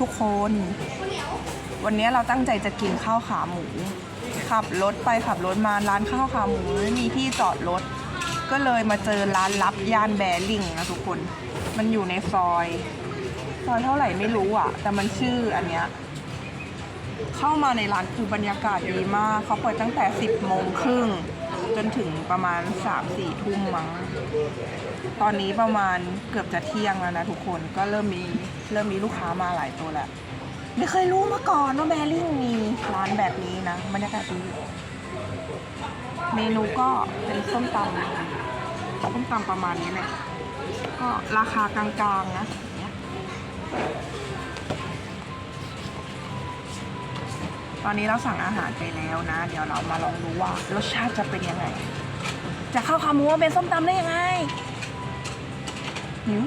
ทุกคน วันนี้เราตั้งใจจะกินข้าวขาหมู ขับรถไปขับรถมาร้านข้าวขาหมูไม่มีที่จอดรถ ก็เลยมาเจอร้านลับย่านแบริ่งนะทุกคน มันอยู่ในซอย ซอยเท่าไหร่ไม่รู้อะ แต่มันชื่ออันเนี้ยเข้ามาในร้านคือบรรยากาศดีมาก เขาเปิดตั้งแต่ 10โมงครึ่งจนถึงประมาณ 3-4ทุ่มมั้ง ตอนนี้ประมาณเกือบจะเที่ยงแล้วนะทุกคนก็เริ่มมี เริ่มมีลูกค้ามาหลายตัวแล้ว ไม่เคยรู้มาก่อนว่าแบริ่งมีร้านแบบนี้นะบรรยากาศดีเมนูก็เป็นส้มตำส้มตำประมาณนี้แหละก็ราคากลางๆนะตอนนี้เราสั่งอาหารไปแล้วนะ เดี๋ยวเรามาลองดูว่ารสชาติจะเป็นยังไง จะเข้าวขาหมูมาเป็นส้มตำได้ยังไงหิว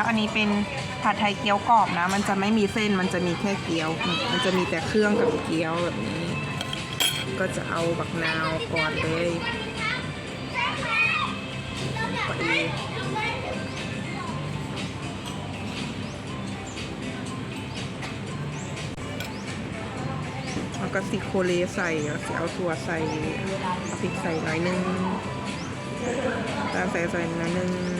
แล้วอันนี้เป็นผัดไทยเกี๊ยวกรอบนะ มันจะไม่มีเส้นมันจะมีแค่เกี๊ยว มันจะมีแต่เครื่องกับเกี๊ยวแบบนี้ ก็จะเอาบักนาวก่อนเลยไปแล้วก็ซิโคเลใส่แล้วเอาถั่วใส่พริกใส่หน่อยนึงตาใส่ใส่หน่อยนึง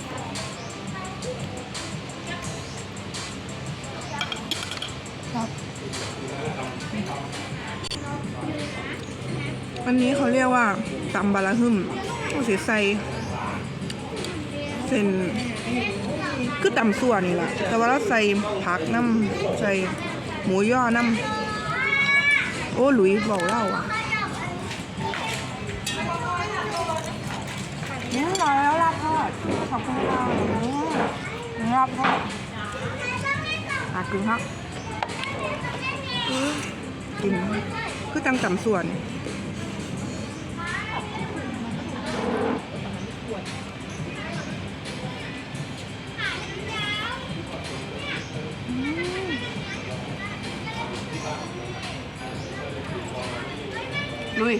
อันนี้เขาเรียกว่าตำบาลาฮึมเอาสีใส่เส้นคือตำส่วนนี่แหละ แต่ว่าเราใส่ผักน้ำใส่หมูย่อน้ำโอ้หลุยบอกเล่าอะนี่มาแล้วลาบทอดขอบคุณค่ะอืมลาบทอดอะกินครับอื้อ กิน คือจังตำส่วน ลุย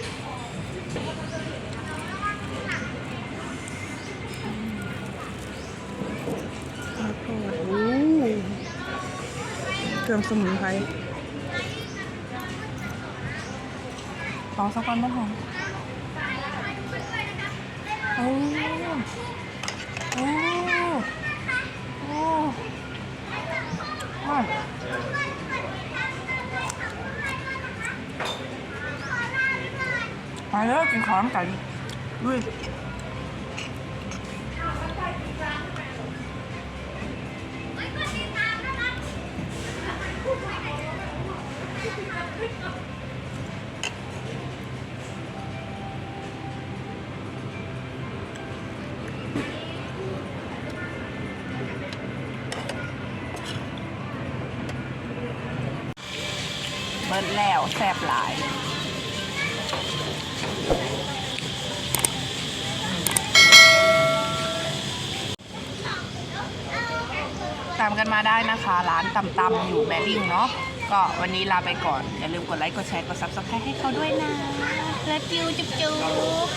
เครื่องสมุนไพร อสักก้อนบ้างหอมโอ้โอ้โอ้อะไปแล้วกินข้าวน้ำไก่ด้วย บิดแล้วแซ่บหลายตามกันมาได้นะคะ ร้านตำตำอยู่แบริ่งเนาะก็วันนี้ลาไปก่อน อย่าลืมกดไลค์ กดแชร์ กดซับสไครต์ให้เขาด้วยนะและจิวจุ๊บจุ๊บ